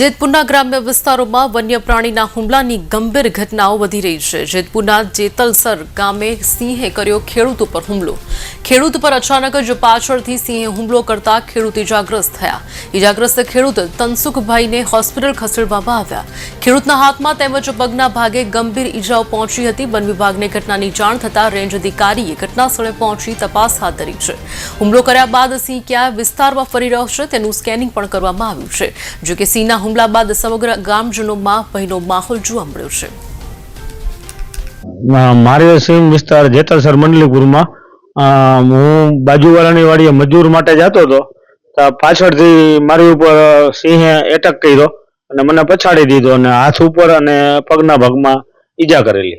જેતપુરના ગ્રામ્ય વિસ્તારોમાં વન્ય પ્રાણીના હુમલાની ગંભીર ઘટનાઓ વધી રહી છે. જેતપુરના જેતલસર ગામે સિંહે કર્યો ખેડૂત ઉપર હુમલો. ખેડૂત પર અચાનક જ પાછળથી સિંહે હુમલો કરતા ખેડૂત ઇજાગ્રસ્ત થયા. ઇજાગ્રસ્ત ખેડૂત તનસુખભાઈને હોસ્પિટલ ખસેડવામાં આવ્યા. ખેડૂતના હાથમાં તેમજ પગના ભાગે ગંભીર ઇજાઓ પહોંચી હતી. વન વિભાગને ઘટનાની જાણ થતાં રેન્જ અધિકારીએ ઘટનાસ્થળે પહોંચી તપાસ હાથ ધરી છે. હુમલો કર્યા બાદ સિંહ ક્યાં વિસ્તારમાં ફરી રહ્યો છે તેનું સ્કેનિંગ પણ કરવામાં આવ્યું છે. જોકે સિંહના હુમલા બાદ સમગ્ર ગામજનોમાં ભયનો માહોલ જોવા મળ્યો છે. મારે સીમ વિસ્તાર જેતલસર મંડલીપુરમાં હું બાજુવાળાની વાડીએ મજૂર માટે જતો હતો, તો પાછળથી મારી ઉપર સિંહે એટેક કર્યો અને મને પછાડી દીધો અને હાથ ઉપર અને પગના ભાગમાં ઈજા કરેલી.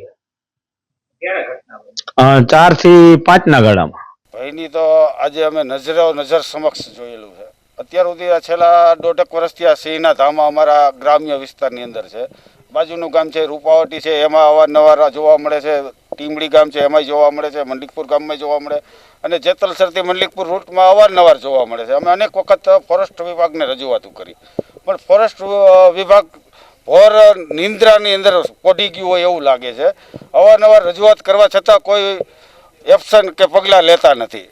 ચારથી પાંચના ગાળામાં. ભાઈની તો આજે અમે નજરો નજર સમક્ષ જોયેલું છે. અત્યાર સુધી આ છેલ્લા દોઢેક વર્ષથી આ સિંહના ધામા અમારા ગ્રામ્ય વિસ્તારની અંદર છે. બાજુનું ગામ છે, રૂપાવટી છે, એમાં અવારનવાર જોવા મળે છે. ટીમડી ગામ છે, એમાંય જોવા મળે છે મંડલિકપુર ગામમાં જોવા મળે. અને જેતલસરથી મંડલિકપુર રૂટમાં અવારનવાર જોવા મળે છે. અમે અનેક વખત ફોરેસ્ટ વિભાગને રજૂઆતો કરી. પણ ફોરેસ્ટ વિભાગ ભોર નિંદ્રાની અંદર પોઢી ગયું હોય એવું લાગે છે. અવારનવાર રજૂઆત કરવા છતાં કોઈ એપ્શન કે પગલાં લેતા નથી.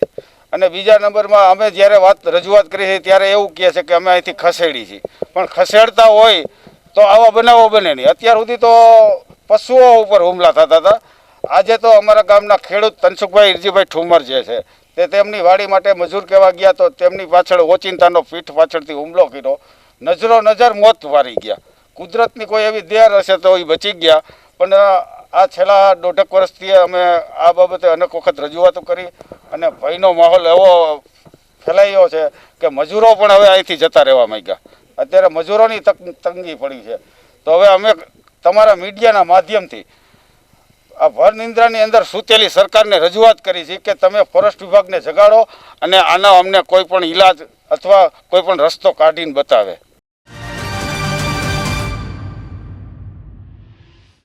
અને બીજા નંબરમાં અમે જ્યારે વાત રજૂઆત કરી છે ત્યારે એવું કહે છે કે અમે અહીંથી ખસેડી છીએ. પણ ખસેડતા હોય તો આવા બનાવો બને નહીં. અત્યાર સુધી તો પશુઓ ઉપર હુમલા થતા હતા. આજે તો અમારા ગામના ખેડૂત તનસુખભાઈ ઇરજીભાઈ ઠુમર જે છે, તે તેમની વાડી માટે મજૂર કહેવા ગયા તો તેમની પાછળ ઓચિંતાનો પીઠ પાછળથી હુમલો કર્યો. નજરો નજર મોત વારી ગયા. કુદરતની કોઈ એવી દેર હશે તો એ બચી ગયા. પણ આ છેલ્લા દોઢેક વર્ષથી અમે આ બાબતે અનેક વખત રજૂઆતો કરી અને ભયનો માહોલ એવો ફેલાયો છે કે મજૂરો પણ હવે અહીંથી જતા રહેવા માંગ્યા. અત્યારે મજૂરોની તંગી પડી છે. તો હવે અમે તમારા મીડિયાના માધ્યમથી આ ભર નિંદ્રાની અંદર સૂતેલી સરકારને રજૂઆત કરી છે કે તમે ફોરેસ્ટ વિભાગને જગાડો અને આનો અમને કોઈ પણ ઈલાજ અથવા કોઈ પણ રસ્તો કાઢીને બતાવે.